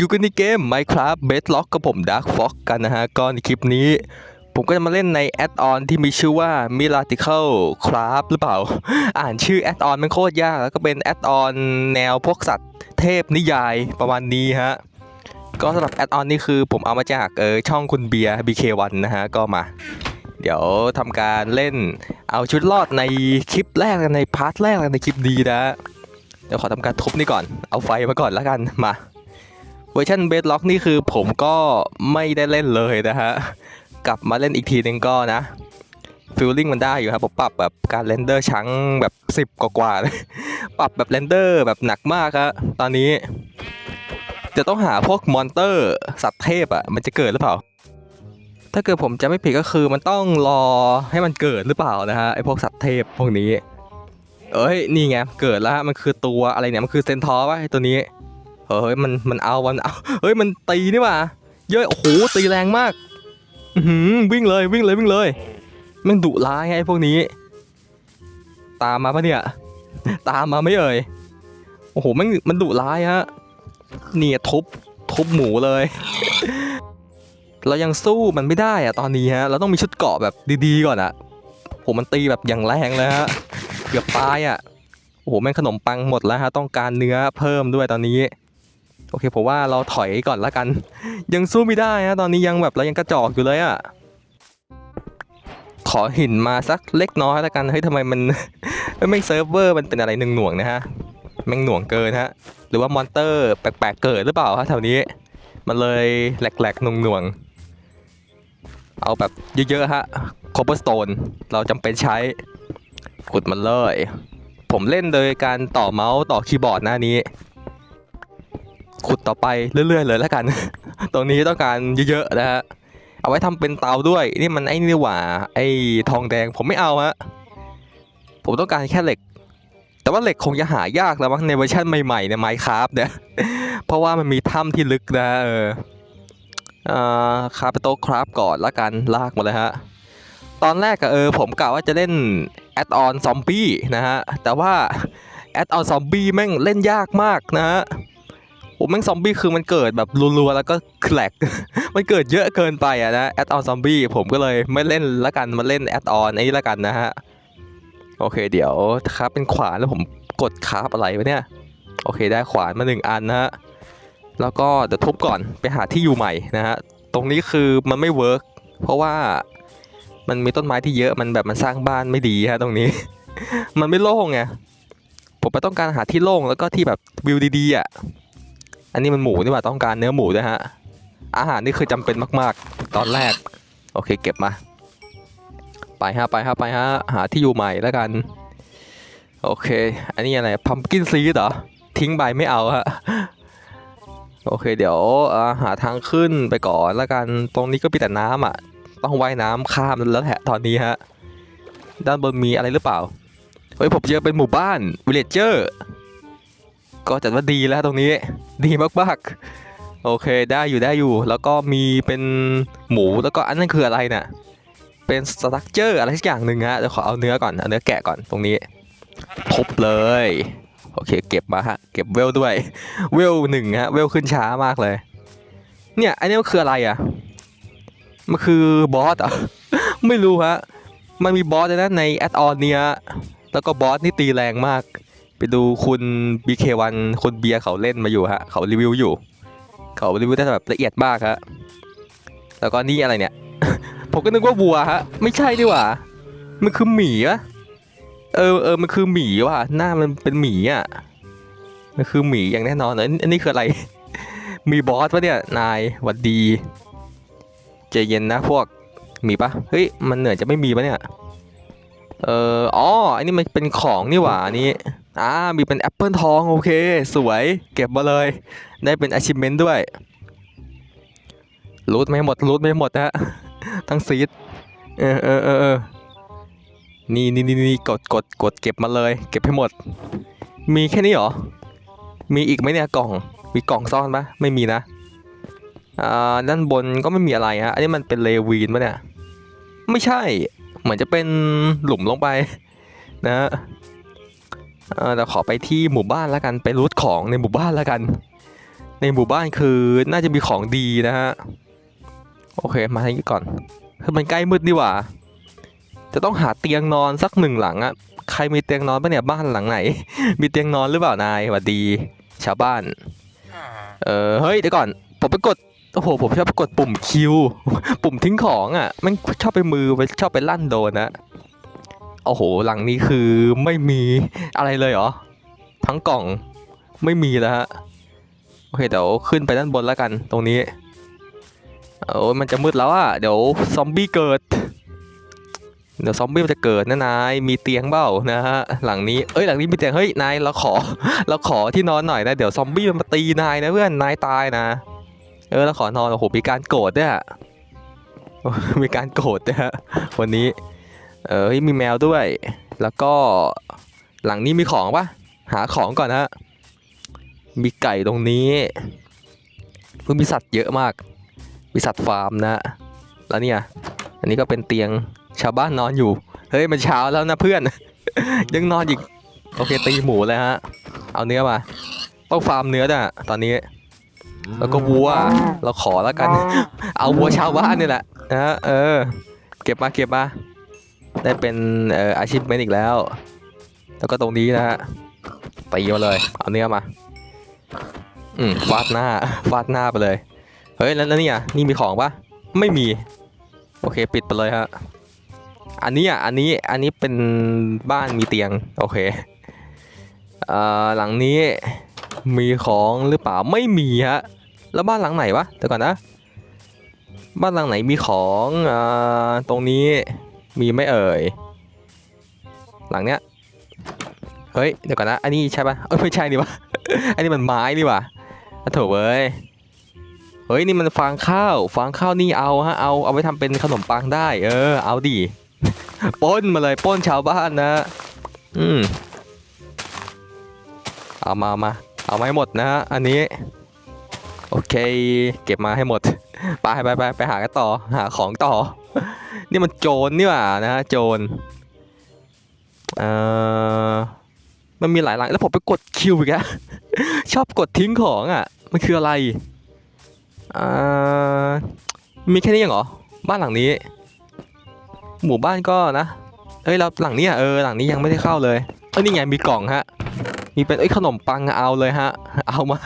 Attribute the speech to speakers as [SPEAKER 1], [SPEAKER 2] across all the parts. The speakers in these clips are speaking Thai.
[SPEAKER 1] อยู่กันในเกม Minecraft Bedrock กับผม Dark Fox กันนะฮะก็ในคลิปนี้ ผมก็จะมาเล่นในแอดออนที่มีชื่อว่า Miracle Craft หรือเปล่า อ่านชื่อแอดออนมันโคตรยาก แล้วก็เป็นแอดออนแนวพวกสัตว์เทพนิยายประมาณนี้ฮะ ก็สำหรับแอดออนนี่คือผมเอามาจากเออช่องคุณเบียร์ BK1 นะฮะ ก็มา เดี๋ยวทำการเล่นเอาชุดรอดในคลิปแรกในพาร์ทแรกในคลิปดีนะเดี๋ยวขอทำการทุบนี่ก่อน เอาไฟมาก่อนแล้วกัน มา วอร์ชันเบสล็อกนี่คือผมก็ไม่ได้เล่นเลยนะฮะ กลับมาเล่นอีกทีนึงก็นะฟิลลิ่งมันได้อยู่ครับผมปรับแบบการเรนเดอร์ชั้งแบบ 10 กว่าๆเลยปรับแบบเรนเดอร์แบบหนักมากครับตอนนี้ จะต้องหาพวกมอนเตอร์ สัตว์เทพอะ มันจะเกิดหรือเปล่า ถ้าเกิดผมจะไม่ผิดก็คือมันต้องรอให้มันเกิดหรือเปล่านะฮะไอพวกสัตว์เทพพวกนี้ เอ้ยนี่ไงเกิดแล้วฮะมันคือตัวอะไรเนี่ยมันคือเซนทอร์ป่ะตัวนี้ เฮ้ยมันมันเอามันเอาเฮ้ยมันตีนี่ว่าเยอะโอ้โหตีแรงมากหือวิ่งเลยวิ่งเลยวิ่งเลยมันดุร้ายไงไอ้พวกนี้ ตามมาปะเนี่ย ตามมาไม่เอ่ยโอ้โหมันมันดุร้ายฮะเนี่ยทุบทุบหมูเลย เรายังสู้มันไม่ได้อะตอนนี้ฮะเราต้องมีชุดเกราะแบบดีๆก่อนอะผมมันตีแบบอย่างแรงเลยฮะเกือบตายอะโอ้โหแม่งขนมปังหมดแล้วฮะต้องการเนื้อเพิ่มด้วยตอนนี้ โอเคผมว่าเราถอยก่อนละกัน ยังสู้ไม่ได้ฮะตอนนี้ยังแบบเรายังกระจอกอยู่เลยอะขอหินมาสักเล็กน้อยละกันเฮ้ยทำไมมันเอ้ยแม่เซิร์ฟเวอร์มันเป็นอะไรหนึ่งหน่วงนะฮะแม่งหน่วงเกินฮะหรือว่ามอนเตอร์แปลกๆเกิดหรือเปล่าฮะแถวนี้ มันเลยแหลกๆหน่วงๆเอาแบบเยอะๆฮะคอ b เ e อร์สโตนเราจำเป็นใช้ขุดมันเลย ผมเล่นโดยการต่อเมาส์ต่อคีย์บอร์ดหน้านี้ ขุดต่อไปเรื่อย ๆ เลยแล้วกัน ตรงนี้ต้องการเยอะๆนะฮะเอาไว้ทำเป็นเตาด้วยนี่มันไอ้นี่หว่าไอ้ทองแดงผมไม่เอาฮะผมต้องการแค่เหล็ก แต่ว่าเหล็กคงจะหายากแล้วมั้งในเวอร์ชันใหม่ๆในไมค์คราฟเนี่ยเพราะว่ามันมีถ้ำที่ลึกนะเอออ่าคราฟโตคราฟก่อนละกันลากมาเลยฮะตอนแรกอะเออผมกะว่าจะเล่นแอดออนซอมบี้นะฮะแต่ว่าแอดออนซอมบี้แม่งเล่นยากมากนะฮะ โอ้แม่งซอมบี้คือมันเกิดแบบรัวๆแล้วก็แคลก มันเกิดเยอะเกินไปอะนะแอดออนซอมบี้ผมก็เลยไม่เล่นละกันมาเล่นแอดออนไอ้นี่ละกันนะฮะ โอเคเดี๋ยวครับเป็นขวานแล้วผมกดคราฟอะไรวะเนี่ย โอเคได้ขวานมาหนึ่งอันนะฮะ แล้วก็เดี๋ยวทุบก่อนไปหาที่อยู่ใหม่นะฮะ ตรงนี้คือมันไม่เวิร์กเพราะว่ามันมีต้นไม้ที่เยอะมันแบบมันสร้างบ้านไม่ดีฮะตรงนี้ มันไม่โล่งไงผมไปต้องการหาที่โล่งแล้วก็ที่แบบวิวดีๆอะ อันนี้มันหมูนี่หว่าต้องการเนื้อหมูด้วยฮะ อาหารนี่คือจำเป็นมาก ๆ ตอนแรก โอเคเก็บมา ไปฮะไปฮะไปฮะหาที่อยู่ใหม่แล้วกัน โอเค อันนี้อะไรพัมกินซีดเหรอ ทิ้งใบไม่เอาฮะ โอเคเดี๋ยวหาทางขึ้นไปก่อนแล้วกัน ตรงนี้ก็มีแต่น้ำอะ ต้องว่ายน้ำข้ามแล้วแหละตอนนี้ฮะ ด้านบนมีอะไรหรือเปล่า เฮ้ยผมเจอเป็นหมู่บ้านวิลเลจเจอร์ ก็จัดว่าดีแล้วตรงนี้ ดีมากๆ โอเคได้อยู่ได้อยู่ แล้วก็มีเป็นหมูแล้วก็อันนั้นคืออะไรน่ะเป็นสตั๊กเจอร์อะไรสักอย่างหนึ่งฮะเดี๋ยวขอเอาเนื้อก่อนเอาเนื้อแกะก่อนตรงนี้ทุบเลยโอเคเก็บมาฮะเก็บเวลด้วยเวลหนึ่งฮะเวลขึ้นช้ามากเลย เนี่ยอันนี้มันคืออะไรอะมันคือบอสอะไม่รู้ฮะมันมีบอสนะในแอดออนเนี้ยแล้วก็บอสนี่ตีแรงมาก ไปดูคุณ BK1 คุณเบียร์เขาเล่นมาอยู่ฮะ เขารีวิวอยู่ เขารีวิวได้แบบละเอียดมากฮะ แล้วก็นี่อะไรเนี่ย ผมก็นึกว่าวัวฮะ ไม่ใช่ดีหว่า มันคือหมีวะเออเออมันคือหมีว่ะ หน้ามันเป็นหมีอะ มันคือหมีอย่างแน่นอนเลยอันนี้คืออะไร มีบอสปะเนี่ย นายหวัดดีใจเย็นนะพวก มีปะเฮ้ย มันเหนื่อยจะไม่มีปะเนี่ย เอออ๋อ อันนี้มันเป็นของนี่หว่าอันนี้ อ่ามีเป็นแอปเปิลทองโอเค สวยเก็บมาเลย ได้เป็น achievement ด้วยรูดไม่หมดรูดไม่หมดนะฮะทั้งซีดเออเออเออเออนี่นี่นี่นี่กดกดกดเก็บมาเลย เก็บให้หมด มีแค่นี้เหรอ มีอีกไหมเนี่ยกล่องมีกล่องซ่อนปะไม่มีนะอ่าด้านบนก็ไม่มีอะไรฮะอันนี้มันเป็นเลวีนปะเนี่ยไม่ใช่ เหมือนจะเป็นหลุมลงไป นะฮะ เออแต่ขอไปที่หมู่บ้านแล้วกันไปรูทของในหมู่บ้านแล้วกัน ในหมู่บ้านคือน่าจะมีของดีนะฮะโอเคมาทางนี้ก่อนคือมันใกล้มืดนี่หว่า จะต้องหาเตียงนอนสักหนึ่งหลังอะใครมีเตียงนอนปะเนี่ยบ้านหลังไหน มีเตียงนอนหรือเปล่านายสวัสดี ชาวบ้าน เออเฮ้ยเดี๋ยวก่อนผมไปกดโอ้โหผมชอบไปกดปุ่มคิว ปุ่มทิ้งของอะมันชอบไปมือไปชอบไปลั่นโดนนะ โอ้โหหลังนี้คือไม่มีอะไรเลยเหรอ ทั้งกล่องไม่มีแล้วฮะโอเคเดี๋ยวขึ้นไปด้านบนแล้วกันตรงนี้โอ้ยมันจะมืดแล้วอะเดี๋ยวซอมบี้เกิด เดี๋ยวซอมบี้มันจะเกิดนะนายมีเตียงเปล่านะฮะหลังนี้เอ้ยหลังนี้มีเตียงเฮ้ยนายเราขอเราขอที่นอนหน่อยนะเดี๋ยวซอมบี้มันมาตีนายนะเพื่อนนายตายนะ เออเราขอนอนโอ้โหมีการโกรธด้วยมีการโกรธด้วยฮะวันนี้ เออเฮ้ยมีแมวด้วย แล้วก็หลังนี้มีของปะหาของก่อนฮะ มีไก่ตรงนี้เพิ่งมีสัตว์เยอะมาก มีสัตว์ฟาร์มนะ แล้วเนี่ย อันนี้ก็เป็นเตียงชาวบ้านนอนอยู่ เฮ้ยมันเช้าแล้วนะเพื่อน ยังนอนอีก โอเคตีหมูเลยฮะ เอาเนื้อมา ต้องฟาร์มเนื้อด้วยอะตอนนี้ แล้วก็วัว เราขอแล้วกัน เอาวัวชาวบ้านนี่แหละนะฮะเออ เก็บมาเก็บมา ได้เป็นเอ่ออาชีพเมนอีกแล้ว แล้วก็ตรงนี้นะฮะตีมาเลย เอาเนื้อมา อืมฟาดหน้าฟาดหน้าไปเลย เฮ้ย แล้วแล้วนี่อะนี่มีของปะไม่มี โอเค ปิดไปเลยฮะ อันนี้อะ อันนี้ อันนี้เป็นบ้านมีเตียง โอเค เอ่อ หลังนี้มีของหรือเปล่า ไม่มีฮะ แล้วบ้านหลังไหนวะ เดี๋ยวก่อนนะ บ้านหลังไหนมีของ อ่า ตรงนี้ มีไม่เอ่ย หลังเนี้ย เฮ้ย เดี๋ยวก่อนนะ อันนี้ใช่ปะเอ้ยไม่ใช่นี่วะ อันนี้มันไม้นี่วะโถเว้ย เฮ้ยนี่มันฟางข้าว ฟางข้าวนี่เอาฮะ เอาเอาไปทำเป็นขนมปังได้ เออ เอาดิป้นมาเลยป้นชาวบ้านนะ อืม เอามามา เอามาให้หมดนะฮะ อันนี้ โอเค เก็บมาให้หมด ไปไปไปไปหากันต่อ หาของต่อ นี่มันโจรนี่หว่านะฮะโจรเอ่อมันมีหลายหลังแล้วผมไปกดคิวอีกแล้วชอบกดทิ้งของอะ มันคืออะไรอ่ามีแค่นี้เองเหรอ บ้านหลังนี้ หมู่บ้านก็นะเอ้ยเราหลังนี้อะเออหลังนี้ยังไม่ได้เข้าเลยเอ้ยนี่ไงมีกล่องฮะ มีเป็นเอ้ยขนมปังเอาเลยฮะ เอามา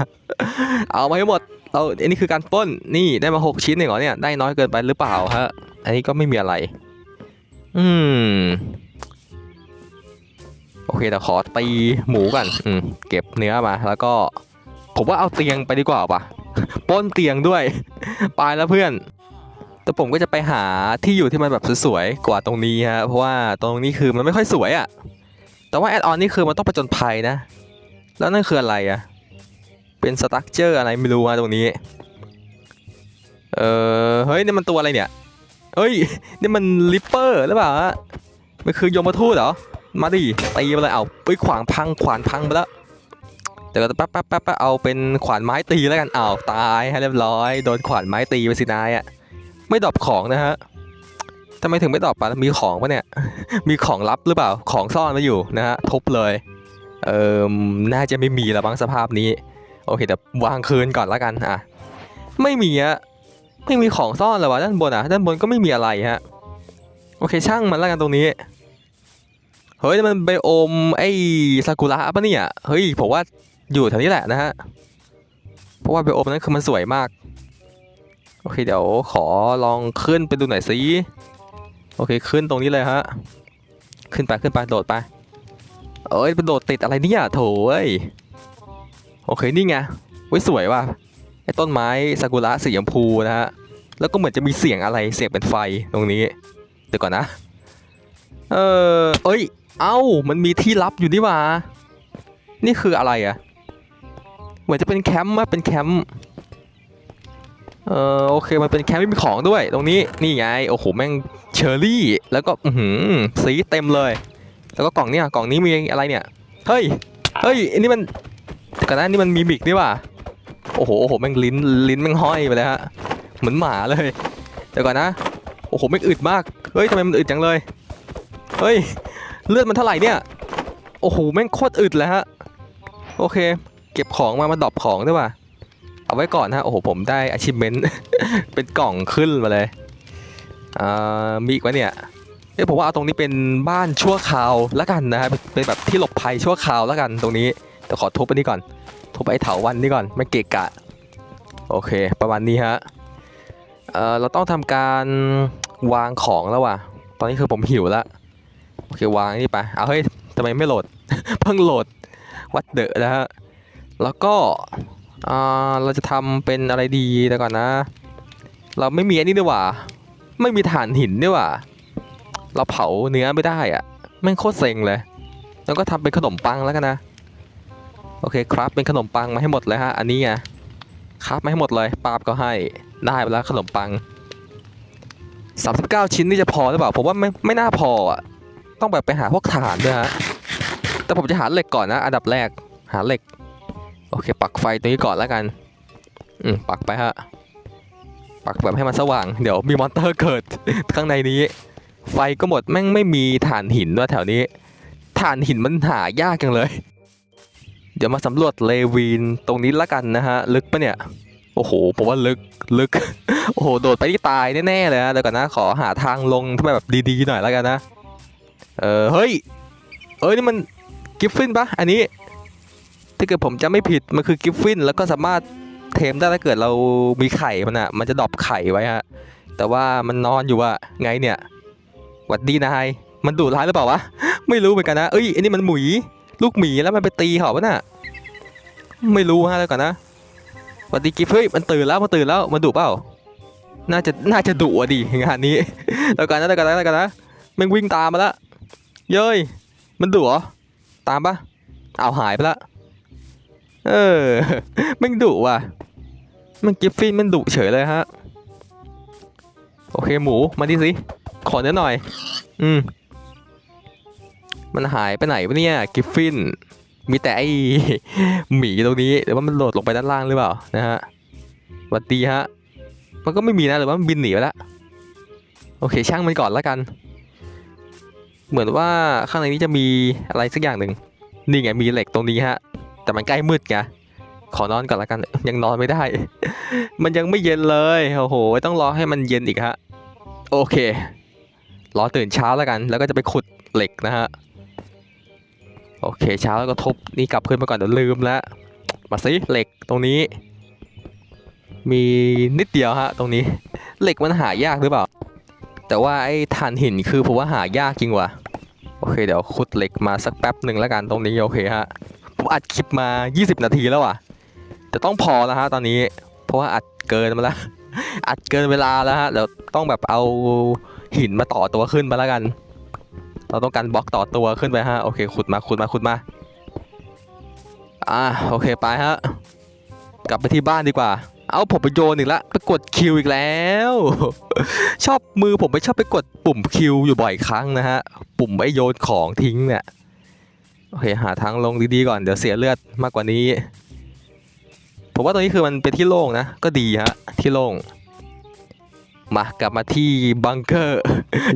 [SPEAKER 1] เอามาให้หมดเราอันนี้คือการป้นนี่ได้มาหกชิ้นเองเหรอเนี่ยได้น้อยเกินไปหรือเปล่าฮะ อันนี้ก็ไม่มีอะไร อืม โอเคแต่ขอตีหมูก่อนอืมเก็บเนื้อมา แล้วก็ ผมว่าเอาเตียงไปดีกว่าป่ะป้นเตียงด้วยไปแล้วเพื่อน แต่ผมก็จะไปหาที่อยู่ที่มันแบบสวยๆกว่าตรงนี้ฮะเพราะว่าตรงนี้คือมันไม่ค่อยสวยอะ่ะ แต่ว่าแอดออนนี่คือมันต้องประจนภัยนะ แล้วนั่นคืออะไรอะ่ะเป็นสตั๊กเจอร์อะไรไม่รู้อะตรงนี้ เออเฮ้ยนี่มันตัวอะไรเนี่ย เฮ้ย นี่มันลิปเปอร์หรือเปล่าฮะมันคือยมทูตเหรอ มาดิตีมาเลยเอาไปขวางพังขวานพังไปแล้วเดี๋ยวก็แป๊บแป๊บแป๊บแป๊บเอาเป็นขวานไม้ตีแล้วกันอ้าวตายให้เรียบร้อยโดนขวานไม้ตีไปสินายอะไม่ดรอปของนะฮะทำไมถึงไม่ดรอปอะมีของปะเนี่ย มีของลับหรือเปล่าของซ่อนมาอยู่นะฮะทุบเลยเออน่าจะไม่มีแล้วบางสภาพนี้ โอเคเดี๋ยววางคืนก่อนแล้วกันอะไม่มีอะ ไม่มีของซ่อนเลยวะด้านบนอะด้านบนก็ไม่มีอะไรฮะโอเคช่างมันแล้วกันตรงนี้เฮ้ยมันไบอมไอ้ซากุระปะเนี่ยเฮ้ยผมว่าอยู่แถวนี้แหละนะฮะเพราะว่าไบอมนั้นคือมันสวยมากโอเคเดี๋ยวขอลองขึ้นไปดูหน่อยสิโอเคขึ้นตรงนี้เลยฮะขึ้นไปขึ้นไปโดดไปเอ้ยเป็นโดดติดอะไรเนี่ยโถเอ้ยโอเคนี่ไงเว้ยสวยว่ะ ไอ้ต้นไม้ซากุระสีชมพูนะฮะ แล้วก็เหมือนจะมีเสียงอะไรเสียงเป็นไฟตรงนี้ เดี๋ยวก่อนนะ เออเอ้ย เอ้า มันมีที่ลับอยู่นี่ว่า นี่คืออะไรอะเหมือนจะเป็นแคมป์อะเป็นแคมป์ เออโอเค มันเป็นแคมป์ไม่มีของด้วย ตรงนี้ นี่ไง โอ้โห แม่งเชอร์รี่ แล้วก็ อือหือสีเต็มเลย แล้วก็กล่องเนี่ยกล่องนี้มีอะไรเนี่ย เฮ้ย เฮ้ยอันนี้มันแต่ก่อนหน้านี่มันมีมิกนี่ว่า โอ้โหโอ้โหแม่งลิ้นลิ้นแม่งห้อยไปเลยฮะเหมือนหมาเลยเดี๋ยวก่อนนะโอ้โหแม่งอึดมากเฮ้ยทำไมมันอึดจังเลยเฮ้ยเลือดมันเท่าไหร่เนี่ยโอ้โหแม่งโคตรอึดเลยฮะโอเค เก็บของมามาดรอปของด้วยว่ะเอาไว้ก่อนฮะโอ้โหผมได้ achievement เป็นกล่องขึ้นมาเลยอ่ามีอีกวะเนี่ยเอ้ยผมว่าเอาตรงนี้เป็นบ้านชั่วคราวแล้วกันนะฮะเป็นเป็นแบบที่หลบภัยชั่วคราวแล้วกันตรงนี้แต่ขอทุบไปนี่ก่อน บไอ้เถาวันนี่ก่อนไม่เกะกะ โอเค ประมาณนี้ฮะเออเราต้องทำการวางของแล้วว่ะ ตอนนี้คือผมหิวแล้วโอเควางนี่ไปเอาเฮ้ยทำไมไม่โหลด เพิ่งโหลดวัดเดอะนะฮะแล้วก็อ่าเราจะทำเป็นอะไรดีแต่ก่อนนะ เราไม่มีอันนี้ด้วยว่ะไม่มีถ่านหินด้วยว่ะเราเผาเนื้อไม่ได้อะแม่งโคตรเซ็งเลย แล้วก็ทำเป็นขนมปังแล้วกันนะ โอเคครับเป็นขนมปังมาให้หมดเลยฮะอันนี้ไงครับมาให้หมดเลยปาบก็ให้ได้ไปแล้วขนมปัง 39 ชิ้นนี่จะพอหรือเปล่าผมว่าไม่ไม่น่าพออะต้องแบบไปหาพวกถ่านด้วยฮะแต่ผมจะหาเหล็กก่อนนะ อันดับแรกหาเหล็ก โอเค ปักไฟตรงนี้ก่อนแล้วกัน อืมปักไปฮะ ปักแบบให้มันสว่างเดี๋ยวมีมอนเตอร์เกิด ข้างในนี้ ไฟก็หมดแม่งไม่มีถ่านหินด้วยแถวนี้ถ่านหินมันหายากจังเลย เดี๋ยวมาสำรวจเลวีนตรงนี้ละกันนะฮะ ลึกปะเนี่ย โอ้โหผมว่าลึกลึก โอ้โห โดดไปที่ตายแน่ๆเลยนะเดี๋ยวก่อนนะขอหาทางลงที่แบบดีๆหน่อยแล้วกันนะ เออเฮ้ย เอ้ยนี่มันกิฟฟินปะอันนี้ ถ้าเกิดผมจะไม่ผิดมันคือกิฟฟินแล้วก็สามารถเทมได้ถ้าเกิดเรามีไข่มันอะมันจะดรอปไข่ไว้ฮะแต่ว่ามันนอนอยู่อะไงเนี่ยหวัดดีนายมันดุร้ายหรือเปล่าวะไม่รู้เหมือนกันนะเอ้ยอันนี้มันหมุย ลูกหมีแล้วมันไปตีเขาปะน่ะ ไม่รู้ฮะแล้วก่อนนะสวัสดีกิฟเฮ้ยมันตื่นแล้วมันตื่นแล้วมันดุเปล่า น่าจะน่าจะดุอะดิงานนี้แล้วกันนะแล้วกันนะแล้วกันนะมันวิ่งตามมาล้วเย้ยมันดุเหรอตามปะเอาหายไปละเออมันดุว่ะ มันกิฟฟินมันดุเฉยเลยฮะ โอเคหมูมาดิสิขอเนื้อหน่อย อืม มันหายไปไหนวะเนี่ยกิฟฟิน มีแต่ไอหมีตรงนี้หรือว่ามันโหลดลงไปด้านล่างหรือเปล่านะฮะวัสดีฮะ มันก็ไม่มีนะหรือว่ามันบินหนีไปแล้วโอเคช่างมันก่อนแล้วกัน เหมือนว่าข้างในนี้จะมีอะไรสักอย่างหนึ่งนี่ไงมีเหล็กตรงนี้ฮะ แต่มันใกล้มืดไงขอนอนก่อนล้วกัน ยังนอนไม่ได้ มันยังไม่เย็นเลยโอ้โหต้องรอให้มันเย็นอีกฮะ โอเค รอตื่นเช้าแล้วกัน แล้วก็จะไปขุดเหล็กนะฮะ โอเคเช้าแล้วก็ทบนี่กลับขึ้นมาก่อนเดี๋ยวลืมแล้วมาสิเหล็กตรงนี้ มีนิดเดียวฮะตรงนี้ เหล็กมันหายากหรือเปล่า แต่ว่าไอ้ถ่านหินคือผมว่าหายากจริงว่ะโอเคเดี๋ยวขุดเหล็กมาสักแป๊บหนึ่งแล้วกันตรงนี้โอเคฮะผมอัดคลิปมา 20 นาทีแล้วอะแต่ต้องพอแล้วฮะตอนนี้ เพราะว่าอัดเกินมาแล้วอัดเกินเวลาแล้วฮะเดี๋ยวต้องแบบเอาหินมาต่อตัวขึ้นมาแล้วกัน เราต้องการบล็อกต่อตัวขึ้นไปฮะโอเคขุดมาขุดมาขุดมาอ่าโอเคไปฮะกลับไปที่บ้านดีกว่า เอาผมไปโยนอีกละไปกดคิวอีกแล้ว ชอบมือผมไปชอบไปกดปุ่มคิวอยู่บ่อยครั้งนะฮะปุ่มไอโยนของทิ้งเนี่ยโอเคหาทางลงดีๆก่อนเดี๋ยวเสียเลือดมากกว่านี้ ผมว่าตรงนี้คือมันเป็นที่โล่งนะ ก็ดีฮะที่โล่งมากลับมาที่บังเกอร์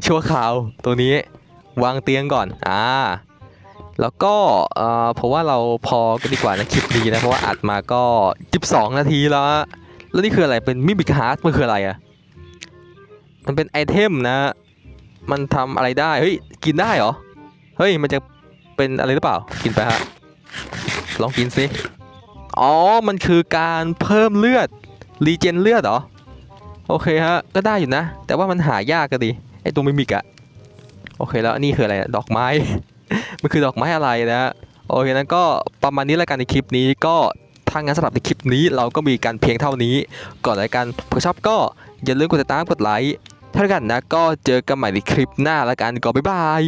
[SPEAKER 1] ชั่วคราวตรงนี้ วางเตียงก่อน อ่า แล้วก็เอ่อผมว่าเราพอกันดีกว่านะคลิปนี้นะ เพราะว่าอัดมาก็ 12 นาทีแล้ว แล้วนี่คืออะไร เป็นมิบิคฮาร์ดมันคืออะไรอะมันเป็นไอเทมนะ มันทำอะไรได้ เฮ้ย กินได้เหรอ เฮ้ย มันจะเป็นอะไรหรือเปล่า กินไปฮะ ลองกินสิ อ๋อ มันคือการเพิ่มเลือด รีเจนเลือดเหรอ โอเคฮะ ก็ได้อยู่นะ แต่ว่ามันหายากกันดิไอตัวมิมิกอะ โอเคแล้วนี่คืออะไรดอกไม้ มันคือดอกไม้อะไรนะฮะโอเคนั้นก็ประมาณนี้แล้วกันในคลิปนี้ก็ทางงานสำหรับในคลิปนี้เราก็มีการเพียงเท่านี้ ก่อนแล้วกันเพื่อชอบก็อย่าลืมกดติดตามกดไลค์ถ้ากันนะก็เจอกันใหม่ในคลิปหน้าแล้วกันก็บ๊ายบาย